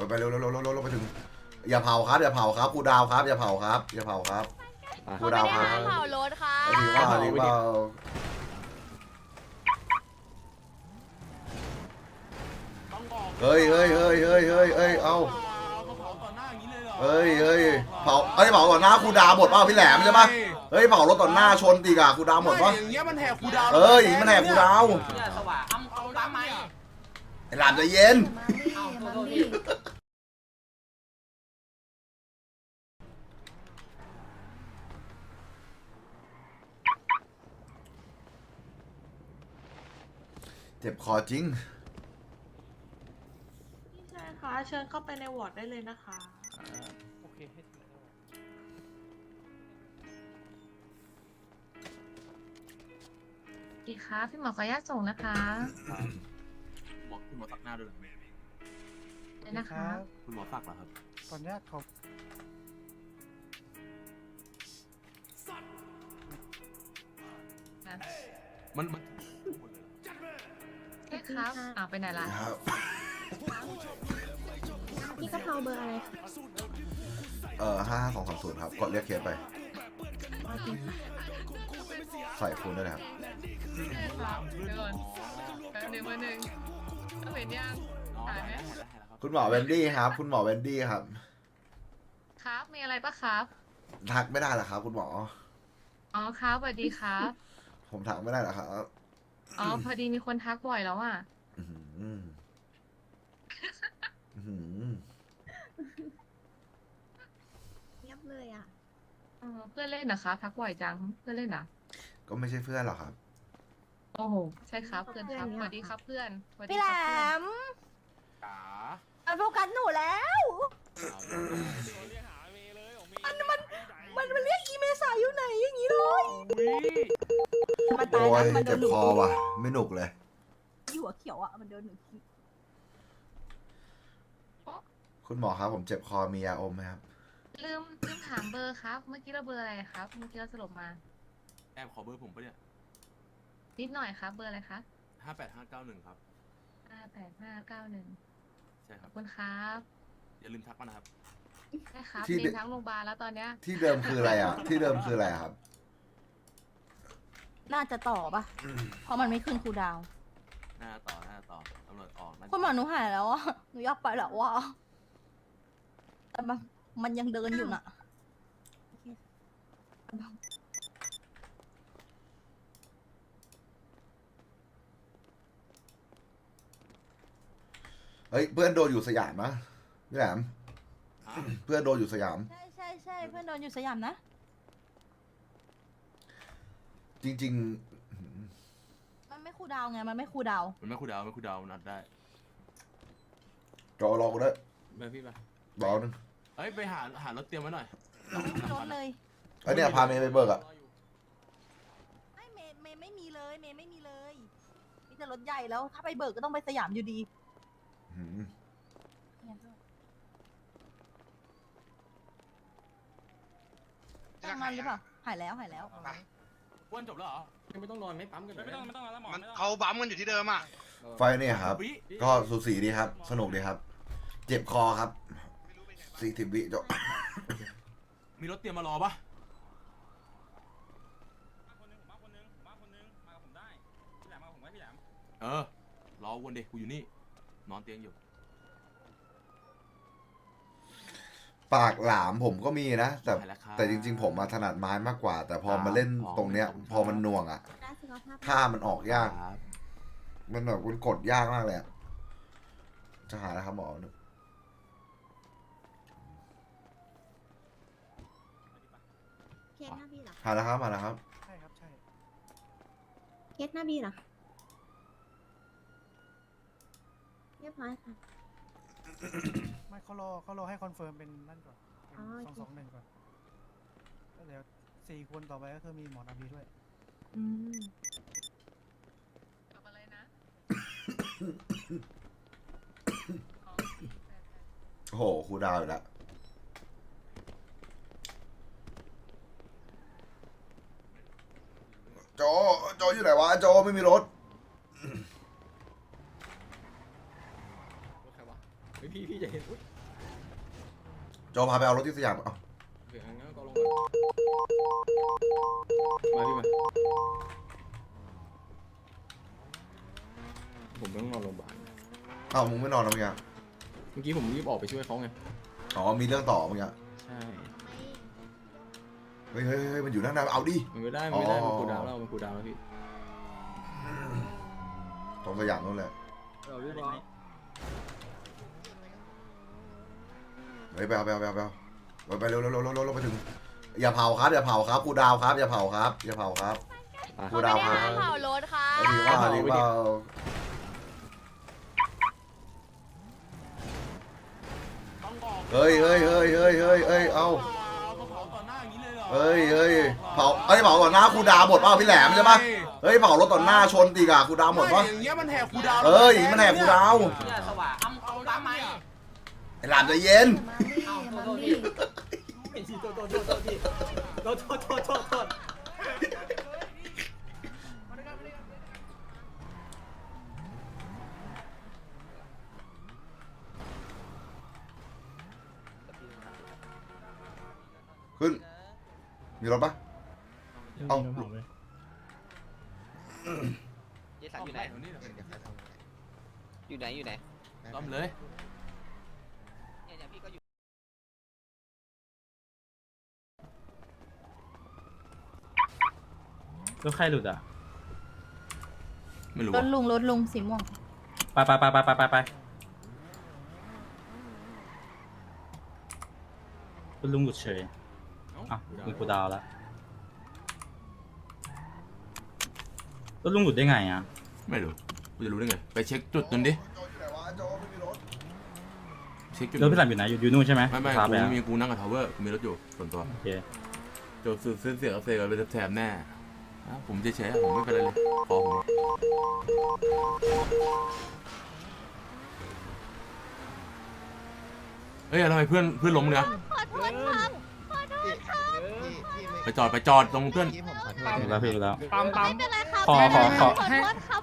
ไปไปเร็วเร็วเร็วเร็วเร็วไปถึง อย่าเผาครับ อย่าเผาครับครูดาวครับ อย่าเผาครับ อย่าเผาครับครูเขาดาไม่วได้ครับห้ามเผารถค่ะรีบเปล่ารีบเปล่าเฮ้ยเฮ้ยเฮ้ยเฮ้ยเฮ้ยเฮ้ยเอามาเผาต่อหน้าอย่างนี้เลยเหรอเฮ้ยเฮ้ยเผาเอ้ยเผาต่อหน้าครูดาวหมดเปล่าพี่แหลมใช่ปะเฮ้ยเผารถต่อหน้าชนตีกอะครูดาวหมดปะอย่างเงี้ยมันแหกคูดาวเอออย่างนี้มันแหกครูดาวเนี่ยสว่างเอาเอาปั๊มไหมไอ้หลานใจเย็น เอาโทษโทษพี่ เจ็บคอจริง พี่ชายคะเชิญเข้าไปในวอร์ดได้เลยนะคะ โอเคให้ถึงแล้วดีค่ะพี่หมอขออนุญาตส่งนะคะหมอคุณหมอสักหน้าด้วยเหรอเลยนะคะ คุณหมอสักเหรอครับ ขออนุญาตเขามันมันใช่ ครับอ้าวไปไหนล่ะครับพี่กะเพราเบอร์อะไรคะเออห้าห้าสองสามศูนย์ครับกดเรียกเคสไปใส่คูณด้วยนะครับใช่ครับ เดี๋ยวก่อนแป๊บหนึงแป๊บหนึงต้องเห็นยังถ่ายไหมคุณหมอเวนดี้ครับ คุณหมอเวนดี้ครับ ครับมีอะไรปะครับทักไม่ได้เหรอครับ คุณหมอ อ๋อครับสวัสดีครับ ผมทักไม่ได้เหรอครับ อ๋อพอดีมีคนทักบ่อยแล้วอะอื้อหืออื้อหือเงียบเลยอะอ๋อเพื่อนเล่นนะครับทักบ่อยจังเพื่อนเล่นเหรอะก็ไม่ใช่เพื่อนหรอกครับ โอ้โหใช่ครับเพื่อนครับสวัสดีครับเพื่อนสวัสดีพี่แหลครับเพื่อนมจ๋ามันโฟกัสหนูแล้วมันมัน มันมันเรียกอีเมษาอยู่ไหนอย่างนี้เลยมันตายโอ้ยแล้วมันโดเจ็นบหนูคอว่ะ ไม่หนุกเลยหัวเขียวอะมันโดนหนูทีคุณหมอครับผมเจ็บคอมียาอมไหมครับ ลืมลืมถามเบอร์ครับ เมื่อกี้เราเบอร์อะไรครับ เมื่อกี้เราสรุปมา แอบขอเบอร์ผมปะเนี่ยนิดหน่อยครับ เบอร์อะไรคะห้าแปดห้าเก้าหนึ่งครับ ห้าแปดห้าเก้าหนึ่งใช่คขรัอบบคุณครับ อย่าลืมทักมานะครับ ใช่ครับที่มีเด็กทั้งโรงพยาบาลแล้วตอนเนี้ยที่เดิมคืออะไรอะ ที่เดิมคืออะไรครับ น่าจะต่อปะเพราะมันไม่ขึ้นคูลดาวน์หน้าต่อหน้าต่อตำรวจออกน่าจะคุณหมอหนูหายแล้วอะ หนูอยากไปแล้วว่ะแต่มันมันยังเดินอยู่น่ะ เฮ้ยเพื่อนโดนอยู่สยามนะพี่แหลมอะ เพื่อนโดนอยู่สยาม ใช่ใช่ใช่เพื่อนโดนอยู่สยามนะจริงมันไม่คูลดาวน์ไงมันไม่คูลดาวน์มันไม่คูดาวไม่คูดาวนัดได้ๆจอรอกูด้วยเบอร์พี่ปะรอนึงเอ้ยไปหาหารถเตรียมไว้หน่อยไม่มีรถเลยไอ้ยเนี่ยพาเมย์ไปเบิกอะไม่เมย์เมย์ไม่มีเลยเมย์ไม่มีเลยมีแต่รถใหญ่แล้วถ้าไปเบิกก็ต้องไปสยามอยู่ดี หืม ทำงานหรือเปล่า หายแล้วหายแล้ว อ้วนจบแล้วเหรอไม่ต้องนอนไม่ปั๊มกันไม่ต้องไม่ต้องแล้วหมอมันไม่ต้องเขาบั๊มกันอยู่ที่เดิมอะไฟเนี่ยครับ วิก็สูสีดีครับ สนุกดีครับ เจ็บคอครับสี่สิบวิจบมีรถเตรียมมารอปะคนนึงผมมาคนนึงผมมาคนนึงมากับผมได้พี่แหลมมากับผมไว้พี่แหลมเออ รอวนเด็กกูอยู่นี่ นอนเตียงอยู่ ปากหลามผมก็มีนะ แต่ไปแล้วครับแต่จริง ๆ ผมมาถนัดไม้มากกว่า แต่พอมาเล่นตรงเนี้ยอ๋อพอมันหน่วงอะได้สุขภาพท่ามันออกยาก ครับมันแบบมันกดยากมากเลยอะจะหาแล้วครับหมอหนึ่งเคสหน้าบีเหรอหาแล้วครับหาแล้วครับ ใช่ครับใช่เคสหน้าบีเหรอเรียบร้อยค่ะ ไม่เขารอเขารอให้คอนเฟิร์มเป็นนั่นก่อนเป็นอ๋อสโอองเค สองหนึ่งก่อนแล้วเดี๋ยวสี่คนต่อไปก็คือมีหมอนาบีด้วย อืมกับอะไรนะอ๋อแปดแปดโอ้โหครูดาวอีกแล้วโจโจอยู่ไหนวะโจไม่มีรถ รถใครวะ เฮ้ยพี่พี่พี่จะเห็นอุ๊ยโจพาไปเอารถที่สยามเอาโอเคงั้นก็ลงก่อนมาพี่มา ผมต้องนอนโรงพยาบาลเอ้ามึงไม่นอนแล้วเมื่อกี้เมื่อกี้ผมรีบออกไปช่วยเขาไง อ๋อมีเรื่องต่อเมื่อกี้ใช่ เฮ้ยเฮ้ยเฮ้ยมันอยู่ด้านในเอาดิ มันไม่ได้ มันไม่ได้ อ๋อ มันกูดาวแล้ว มันกูดาวแล้วพี่ ตรงสยามนู่นแหละ เฮ้ยไปเอาไปเอาไปเอาไปเอาไปไปเร็วเร็วเร็วเร็วเร็วเร็วไปถึง อย่าเผาครับ อย่าเผาครับครูดาวครับ อย่าเผาครับ อย่าเผาครับครูดาวครับเผารถค่ะดีว่าดีว่าเฮ้ยเฮ้ยเฮ้ยเฮ้ยเฮ้ยเฮ้ยเอามาเผาต่อหน้าอย่างนี้เลยเหรอเฮ้ยเฮ้ยเผาเอ้ยเผาต่อหน้าครูดาวหมดเปล่าพี่แหลมใช่ปะเฮ้ยเผารถต่อหน้าชนตีกอะครูดาวหมดปะ อย่างเงี้ยมันแหกคูดาวเอออย่างนี้มันแหกครูดาวเนี่ยสว่างอ้ำเอาตามไหม ไอ้หลานใจเย็น เอาโทษโทษพี่ไอ้ทีโทษโทษโทษโทษพี่โทษโทษโทษโทษโทษขึ้น มีรถปะ เอาเจสันอยู่ไหน อยู่ไหนอยู่ไหน ต้อมเลยเนี่ยเนี่ยพี่ก็อยู่ รถใครหลุดอะไม่รู้รถอะลุงรถลุงสีม่วง ไปไปไปไปไปไปไปคุณลุงหลุดเฉยอะมีกูดาวแล้วรถลุงหลุดได้ไงอะไม่รู้กูจะรู้ได้ไงไปเช็คจุดนั้นดิโจอยู่ไหนวะโจไม่มีรถเช็คจุดรถพี่หลับอยู่ไหนอยู่อยู่นู่นใช่ไหมไม่ไม่พากูไปอะมีกูนั่งกับทาวเวอร์กูมีรถอยู่ส่วนตัวโอเคโจซื้อเส้นเสียกับเซกันเป็นแถบแน่ อะผมเฉยๆผมไม่เป็นไรเลยขอผมเฮ้ยทำไมเพื่อนเพื่อนล้มเนี่ยไปจอดไปจอดตรงเพื่อนรู้แล้วพี่รู้แล้ว ปั๊มปั๊มขอขอขอ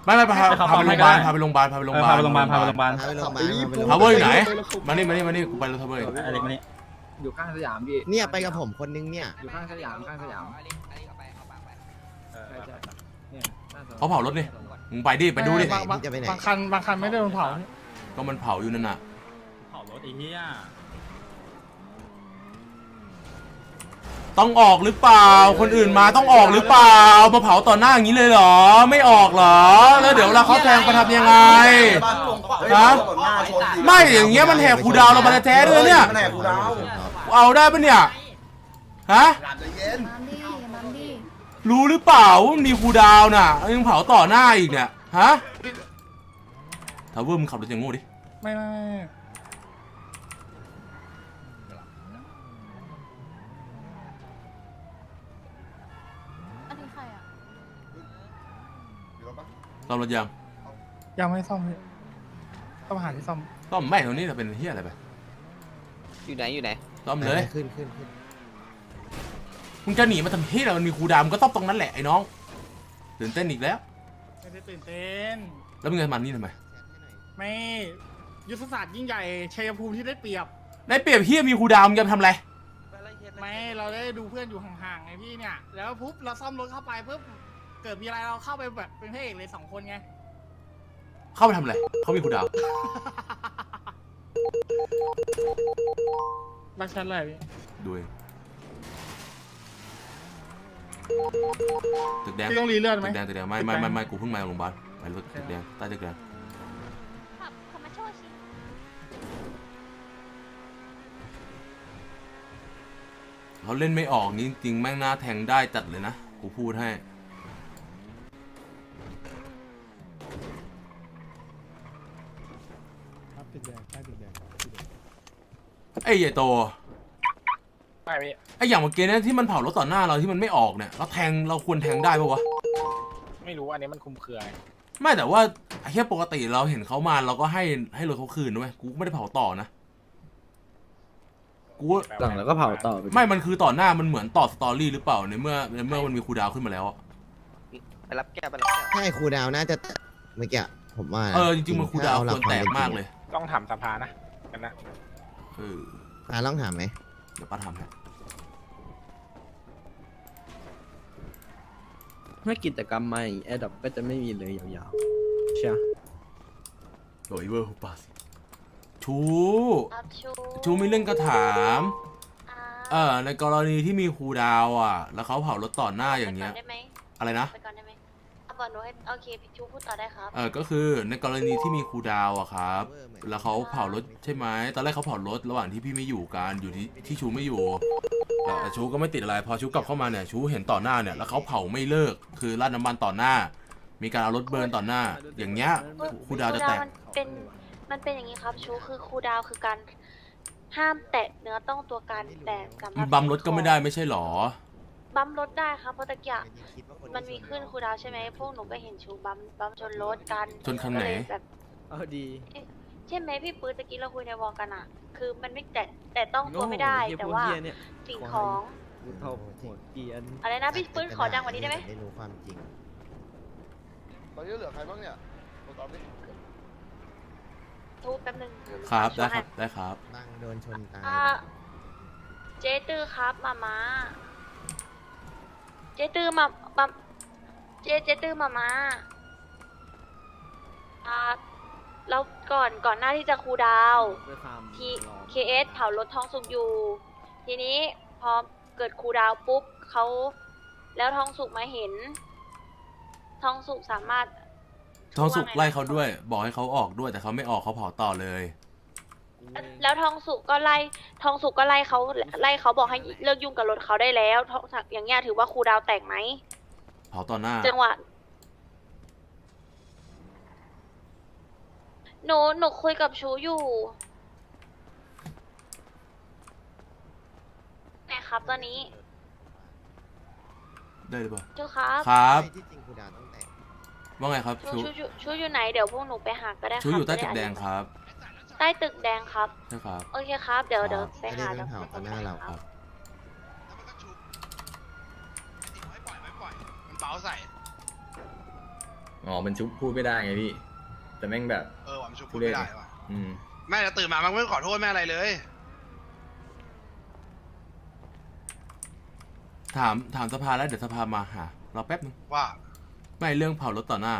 ไม่ไม่พาให้เขาพาไปให้โรงพยาบาลได้พาไปโรงพยาบาลพาไปโรงพยาบาลพาไปโรงพยาบาลพาไปโรงพยาบาลทาวเวอร์อยู่ไหน มานี่มานี่มานี่กูไปรถทาวเวอร์ไอ้เล็กมานี่อยู่ข้างสยามพี่เนี่ยไปกับผมคนนึงเนี่ย อยู่ข้างสยามข้างสยาม ใช่ใช่เนี่ยหน้าสอนอเขาเผารถนี่ มึงไปดิไปดูดิ บางบางจะไปไหน บางคันบางคันไม่ได้โดนเผาก็มันเผาอยู่นั่นน่ะ เผารถไอ้เหี้ยต้องออกหรือเปล่า คนอื่นมาต้องออกหรือเปล่า มาเผาต่อหน้าอย่างนี้เลยเหรอ ไม่ออกเหรอ แล้วเดี๋ยวเวลาเขาแทงมาทำยังไงเฮ้ยฮะเผารถต่อหน้าชนตีกะไม่อย่างเงี้ยมันแหกคูดาวเรามาแท้ๆด้วยเนี่ยมันแหกคูดาวเอาได้ปะเนี่ย ฮะ หลานใจเย็นน้ำดิน้ำดิ รู้หรือเปล่าว่ามันมีคูดาวน่ะยังเผาต่อหน้าอีกเนี่ยฮะทาวเวอร์มึงขับรถอย่างโง่ดิไม่ไม่ไม่อันนี้ใครอะ ซ่อมรถยังยังไม่ซ่อมเลยต้องหาที่ซ่อมซ่อมไม่ตรงนี้จะเป็นเฮียอะไรไปอยู่ไหนอยู่ไหนซ่อมเลย ขึ้นขึ้นขึ้น มึงจะหนีมาทำเฮียอะไรมันมีคูดาวมึงก็ต้องตรงนั้นแหละไอ้น้องตื่นเต้นอีกแล้ว ไม่ได้ตื่นเต้น แล้วมึงจะมานี่ทำไมไม่ยุทธศาสตร์ยิ่งใหญ่ชัยภูมิที่ได้เปรียบในเปรียบเฮียมีคูดาวมึงจะทำอะไรไม่เราได้ดูเพื่อนอยู่ห่างๆไงพี่เนี่ย แล้วปุ๊บเราซ่อมรถเข้าไปปุ๊บเกิดมีอะไรเราเข้าไปแบบเป็นพระเอกเลยสองคนไงเข้าไปทำอะไรเขามีคูดาวรักฉันเลยพี่ดูเอง ตึกแดงพี่ต้องรีเลือดไหม ตึกแดงตึกแดงไม่ไม่ไม่ไม่กูเพิ่งมาโรงพยาบาลไปรถตึกแดงใต้ตึกแดงขับขับมาโชว์ชิเขาเล่นไม่ออกนี่จริงๆแม่งหน้าแทงได้จัดเลยนะกูพูดให้ ครับติดแดงใต้ติดแดงไอ้ใหญ่โตไม่ พี่ไอ้อย่างเมื่อกี้เนี่ยที่มันเผารถต่อหน้าเราที่มันไม่ออกเนี่ยเราแทงเราควรแทงได้ปะวะไม่รู้อันนี้มันคุมเครือไม่แต่ว่าไอ้แค่ปกติเราเห็นเขามาเราก็ให้ให้รถเขาคืนด้วยกูไม่ได้เผาต่อนะกูหลังแล้วก็เผาต่อไปไม่มันคือต่อหน้ามันเหมือนต่อสตอรี่หรือเปล่าในเมื่อในเมื่อมันมีคูลดาวน์ขึ้นมาแล้วอะไปรับแก้วไปรับแก้วใช่ครูดาวน่าจะเมื่อกี้ผมว่าเออจริงๆมันคูลดาวน์ควรแตกมากเลยต้องถามสภานะกันนะเอออ่าลองถามไหมเดี๋ยวป้าทำให้ ถ้ากิจกรรมใหม่แอดดับก็จะไม่มีเลยยาวๆ ใช่โดยเวอร์หุบปาสิชูครับชูชูมีเรื่องก็ถาม อ่าเออในกรณีที่มีครูดาวอะ แล้วเขาเผารถต่อหน้าอย่างเงี้ย ไปก่ได้ไหมอะไรนะ ไปก่อนได้ไหมเอาก่อนหนูให้โอเคพี่ชูพูดต่อได้ครับ เออก็คือในกรณีที่มีครูดาวอะครับ แล้วเขาเผารถใช่ไหมตอนแรกเขาเผารถระหว่างที่พี่ไม่อยู่กันอยู่ที่ที่ชูไม่อยู่ แต่ชูก็ไม่ติดอะไร พอชูกลับเข้ามาเนี่ยชูเห็นต่อหน้าเนี่ยแล้วเขาเผาไม่เลิก คือราดน้ำมันต่อหน้า มีการเอารถเบิร์นต่อหน้า อย่างเงี้ยครูดาวจะแตก มันเป็นมันเป็นอย่างนี้ครับชูคือครูดาวคือการห้ามแตะเนื้อต้องตัวกันแต่สามารถบัมรถก็ไม่ได้ไม่ใช่หรอ บัมรถได้ครับเพราะตะกี้อะคิดว่าคนมันมีขึ้นครูดาวใช่ไหมพวกหนูก็เห็นชูบัมบัมชนรถกันชนคันไหนก็เลยแบบเอาดี ใช่ไหมพี่ปื้ดตะกี้เราคุยในวอลกันอะคือมันไม่แตะแต่ต้องตัวไม่ได้โง่เหี้ยแต่พกว่าเหี้ยเนี่ยสิ่งของกูเท่าหัวเกรียนอะไรนะพี่ปื้ดขอดังกว่านี้ได้ไหมไม่รู้ความจริงตอนนี้เหลือใครบ้างเนี่ยตอบดิทูบแป๊บนึงครับได้ครับได้ครับบางโดนชนตายอ่าเจ๊ตื้อครับมามาเจ๊ตื้อมามาเจ๊เจ๊ตื้อมามาอ่า แล้วก่อนก่อนหน้าที่จะครูดาวด้วยความทีรอเคเอสเผารถทองสุกอยู่ ทีนี้พอเกิดครูดาวปุ๊บเขาแล้วทองสุกมาเห็นทองสุกสามารถทองสุกว่าไงนะไล่เขาด้วย บอกให้เขาออกด้วยแต่เขาไม่ออกเขาเผาต่อเลยแล้วทองสุกก็ไล่ทองสุกก็ไล่เขาไล่เขาบอกให้เลิกยุ่งกับรถเขาได้แล้วทองสักอย่างเงี้ยถือว่าครูดาวแตกไหมเผาต่อหน้าจังหวะ หนูหนูคุยกับชูอยู่ไหนครับตอนนี้ได้หรือเปล่าชูครับครับไม่ที่จริงกูดาวต้องแตกว่าไงครับชูชูชูชูชูอยู่ไหนเดี๋ยวพวกหนูไปหาก็ได้ครับชูอยู่ใต้จะตึกแดงไอธิายครับใต้ตึกแดงครับ ใช่ครับ โอเคครับ เดี๋ยวครับเดี๋ยวไปไม่ได้หาโดนเผาต่อหน้าเราครับมันเบาใส่อ๋อ มันชุบพูดไม่ได้ไงพี่ แต่แม่งแบบ เออว่ะมันชุบพูดไม่ได้ว่ะอืม แม่จะตื่นมามันไม่ขอโทษแม่อะไรเลย ถามถามสภาแล้วเดี๋ยวสภามาหารอแป๊บนึงว่าไม่เรื่องเผารถต่อหน้า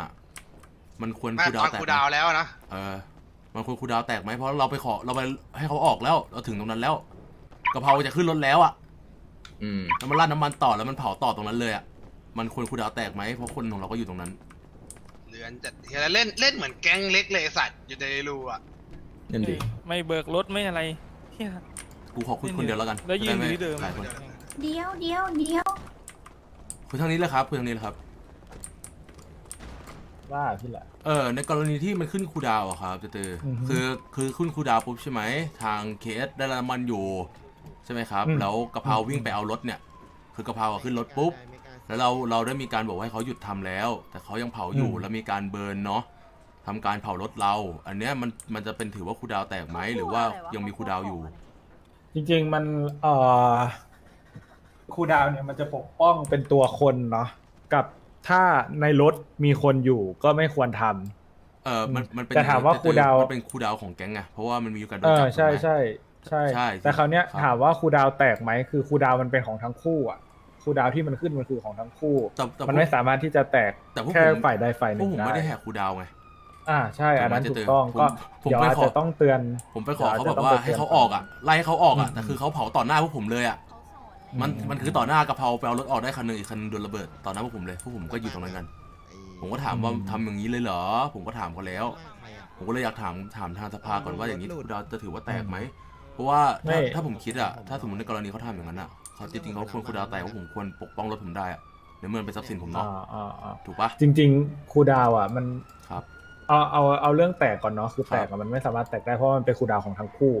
มันควรแม่คูลตดาวอนแตกกูไหมดาวแล้วนะเออ มันควรคูลดาวแตกไหมเพราะเราไปขอเราไปให้เขาออกแล้ว เราถึงตรงนั้นแล้วกะเพราจะขึ้นรถแล้วอะอืม แล้วมันราดน้ำมันต่อแล้วมันเผาต่อตรงนั้นเลยอะมันควรคูลดาวแตกไหมเพราะคนของเราก็อยู่ตรงนั้นเรื อนจัดเฮียเล่นเล่นเหมือนแก๊งเล็กเลยไอ้สัตว์อยู่ในรูอะนั่นดิ ไม่เบิกรถไม่อะไรเฮียกูขอคุยคนเดียวแล้วกันแล้วยืนจะไอยู่ที่เดิมหลายคนเดียวเดียวเดียวคุยทางนี้เลยครับคุยทางนี้เลยครับ ว่าพี่แหละ เออในกรณีที่มันขึ้นคูลดาวน์อะครับเจเตออือฮึคือคือขึ้นคูลดาวน์ปุ๊บใช่ไหม ทางเคสได้น้ำมันอยู่ ใช่ไหมครับ อืม แล้วกะเพราวิ่งไปเอารถเนี่ย คือกะเพราอะขึ้นรถปุ๊บไม่กล้า แล้วเราเราได้มีการบอกให้เขาหยุดทำแล้ว แต่เขายังเผาอยู่อืมแล้วมีการเบิร์นเนาะทำการเผารถเรา อันเนี้ยมันมันจะเป็นถือว่าคูลดาวน์แตกไหมหรือว่ายังมีคูลดาวน์อยู่ จริงๆมันเอ่อครูดาวเนี่ยมันจะปกป้องเป็นตัวคนเนาะกับถ้าในรถมีคนอยู่ก็ไม่ควรทำเออมันมันเป็นแต่ถามว่าเจเตอคูลดาวน์มันเป็นคูลดาวน์ของแก๊งไงเพราะว่ามันมีการโดเอนอจับใช่ถูกไหมใช่ใช่ใช่ แต่คราวเนี้ยครับถามว่าครูดาวแตกไหมคือครูดาวมันเป็นของทั้งคู่อะ ครูดาวที่มันขึ้นมันคือของทั้งคู่ แต่แต่มันไม่สามารถที่จะแตกแต่พวกแค่ผม ฝ่ายใดฝ่ายหพวนึ่กงผมได้ไม่ได้แหกคูลดาวน์ไง อ่าใช่อันนั้นแต่ถูมันจะกต้องผมก็ผมเดี๋ยวไปอาจขอ จะต้องเตือน ผมไปขอเขาดี๋แบยวบอาจจะต้ว่าองไปให้เขาตืนออกอะไล่ให้เขาออกอะอืม แต่คือเขาเผาต่อหน้าพวกผมเลยอะมันมันคือต่อหน้ากะเพราไปเอารถออกได้คันหนึ่งอีกคันหนึ่งโดนระเบิดต่อหน้าพวกผมเลยพวกผมก็อยู่ตรงนั้นกันไอ้ผมก็ถามว่าทำอย่างนี้เลยเหรอ ผมก็ถามเขาแล้วใครอะผมก็เลยอยากถามถามทางสภาก่อนว่าอย่างนี้เราจะถือว่าแตกไหมเพราะว่าถ้าไม่ ถ้าผมคิดอะถ้าสมมติในกรณีเขาทำอย่างนั้นอะ เขาจริงๆเขาควรคูลดาวน์แตกว่าผมควรปกป้องรถผมได้อะในเมื่อมันเป็นทรัพย์สินผมเนาะอ่าอ่าอ่าถูกปะจริง ๆครูดาวอะ มันครับเอาเอาเอาเรื่องแตกก่อนเนาะคือแตกครัอะบมันไม่สามารถแตกได้เพราะว่ามันเป็นครูดาวของทั้งคู่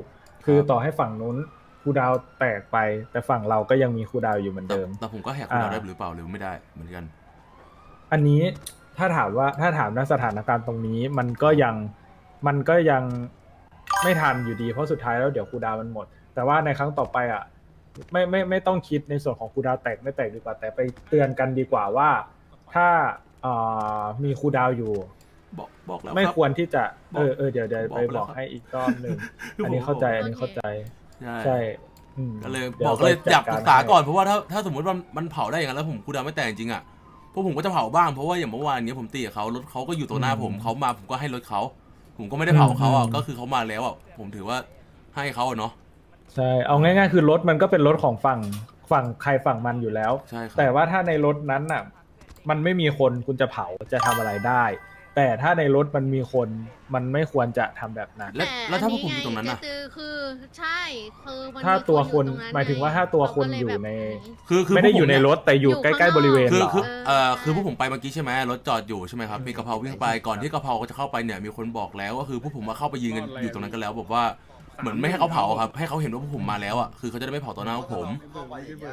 คือครับต่อให้ฝั่งนู้นครูดาวแตกไป แต่ฝั่งเราก็ยังมีครูดาวอยู่เหมือนแต่เดิมแต่ผมก็แหกคูลดาวน์อ่าได้หรือเปล่าหรือไม่ได้เหมือนกัน อันนี้ถ้าถามว่าถ้าถามณสถานการณ์ตรงนี้มันก็ยังมันก็ยังไม่ทันอยู่ดีเพราะสุดท้ายแล้วเดี๋ยวครูดาวมันหมด แต่ว่าในครั้งต่อไปอะ ไม่ไม่ไม่ต้องคิดในส่วนของครูดาวแตกไม่แตกดีกว่า แต่ไปเตือนกันดีกว่าว่า ถ้าเอ่อมีครูดาวอยู่ บอกบอกแล้วไม่ครับควรที่จะบเออกอเออเดี๋ยวเดี๋ยวบอกไปไปแล้วบอกครับให้อีกรอบหนึ่งอันนี้เข้าใจอันนี้เข้าใจใช่ใช่อืมก็เลยดี๋บวอกเลยจัดอยากปรึกษาให้ก่อนเพราะว่าถ้าถ้าสมมติว่ามันเผาได้อย่างนั้นแล้วผมคูดาวไม่แต่งจริงๆอะพวกผมก็จะเผาบ้างเพราะว่าอย่างเมื่อวานเนี้ยผมตีกับเขารถเขาก็อยู่ตรงหน้าผมเขามาผมก็ให้รถเขาผมก็ไม่ได้เผาเขาอะก็คือเขามาแล้วอะผมถือว่าให้เขาอะเนาะ ใช่เอาง่ายๆคือรถมันก็เป็นรถของฝั่งฝั่งใครฝั่งมันอยู่แล้ว ใช่ครับแต่ว่าถ้าในรถนั้นน่ะ มันไม่มีคนคุณจะเผาจะทำอะไรได้ แต่ถ้าในรถมันมีคนมันไม่ควรจะทำแบบนั้น แล้วแล้วถ้าพวกผมอยู่ตรงนั้นก็อะคือคือใช่คือมันถ้ามีตัวคนอยู่ตรงนั้นหมายถึงว่าถ้าตัวคนเรก็เลอยู่แบบใน คือคือไม่ได้พวกอยู่ในเรถแต่อยู่อยู่ใกล้ข้างนอก ๆบริเวณคือเหรอ คือเอ่อเออคือพวกผมไปเมื่อกี้ใช่ไหมรถจอดอยู่ใช่ไหมครับมีกะเพราวิ่งไปก่อนที่กะเพราจะเข้าไปเนี่ยมีคนบอกแล้วก็คือพวกผมมาเข้าไปยืนกันอยู่ตรงนั้นกันแล้วบอกว่า เหมือนไม่ให้เขาเผาครับ ให้เขาเห็นว่าพวกผมมาแล้วอะคือเขาจะได้ไม่เผาต่อหน้าพวกผม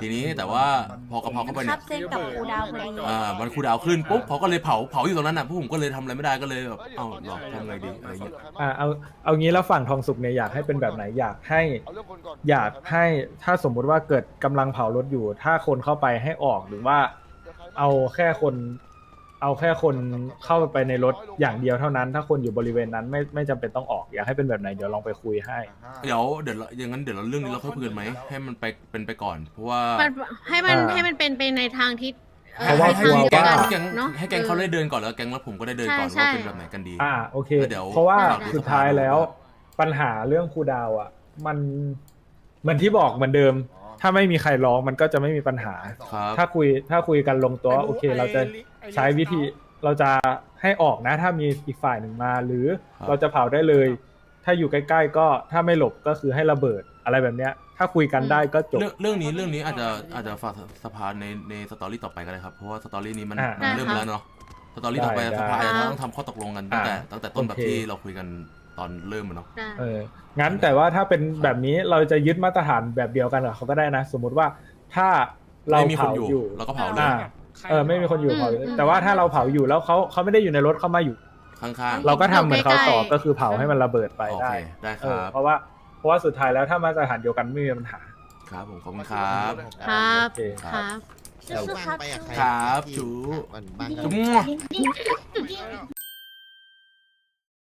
ทีนี้แต่ว่าพอกะเพราเข้าไปคเนี่รัยบเซ็นกับครูดาวพอดีอ่ามันคูลดาวน์ขึ้นปุ๊บเขาก็เลยเผาเผาอยู่ตรงนั้นอะพวกผมก็เลยทำอะไรไม่ได้ก็เลยแบบเอ้าหรอทำไงดีอะไรเงี้ยอ่าเอาเอางี้แล้วฝั่งทองสุกเนี่ยอยากให้เป็นแบบไหนอยากให้อยากให้ถ้าสมมุติว่าเกิดกำลังเผารถอยู่ ถ้าคนเข้าไปให้ออกหรือว่า เอาแค่คน เอาแค่คนเข้าไปในรถอย่างเดียวเท่านั้น ถ้าคนอยู่บริเวณนั้นไม่ไม่จำเป็นต้องออกอยากให้เป็นแบบไหนเดี๋ยวลองไปคุยให้ เดี๋ยวเดี๋ยวเราอย่างนั้นเดี๋ยวเราเรื่องนี้เราค่อยคุยกันไหมให้มันไปเป็นไปก่อน เพราะว่ามันให้มันอ่าให้มันเป็นไปในทางที่อ่อเพราะว่าในทางกลัวเดียวว่ากันให้แก๊งเนาะ ให้แก๊งเขาได้เดินก่อนแล้วแก๊งแล้วผมก็ได้เดินก่อนใช่ว่าเป็นใช่ แบบไหนกันดี อ่าโอเค เดี๋ยวเพราะว่าได้ได้สุดท้ายแล้วปัญหาเรื่องครูดาวอะ มันเหมือนที่บอกเหมือนเดิม ถ้าไม่มีใครร้องมันก็จะไม่มีปัญหา ครับถ้าคุยถ้าคุยกันลงตัวโอเค เราจะใช้วิธีเราจะให้ออกนะ ถ้ามีอีกฝ่ายหนึ่งมา หรือครับ เราจะเผาได้เลย ถ้าอยู่ใกล้ ๆ ก็ถ้าไม่หลบก็คือให้ระเบิดอะไรแบบเนี้ย ถ้าคุยกันได้ก็จบ เรื่องเรื่องนี้เรื่องนี้อาจจะอาจจะฝากสภาในในสตอรี่ต่อไปก็ได้ครับ เพราะว่าสตอรี่นี้มันอ่ามันเริ่มมาแล้วเนาะสตอรี่ต่อไปได้สภาได้อาจจะต้องทำข้อตกลงกันตั้งแต่อ่าตั้งแต่ต้นแบบโอเคที่เราคุยกัน ตอนเริ่มอะเนาะ ได้เอองั้นแต่ว่าถ้าเป็นแบบนี้เราจะยึดมาตรฐานแบบเดียวกันกับเขาก็ได้นะ สมมุติว่าถ้าเราไม่มีคนเผาอยู่อยู่ เราก็เผาเลยอ่า เออไม่มีคนอยู่เผาเลยแต่ว่าถ้าเราเผาอยู่แล้วเขาเขาไม่ได้อยู่ในรถเขามาอยู่ ข้างเราก็ทำเหมือนเขาต่อใกล้ๆก็คือเผาให้มันระเบิดไปๆโอได้เคได้คเออรับเพราะว่าเพราะว่าสุดท้ายแล้วถ้ามาตรฐานเดียวกันไม่มีปัญหา ครับผมขอบคุณครับ ครับโอเค ครับแล้วสู้ๆครับไปกับใครครับที่จูบ้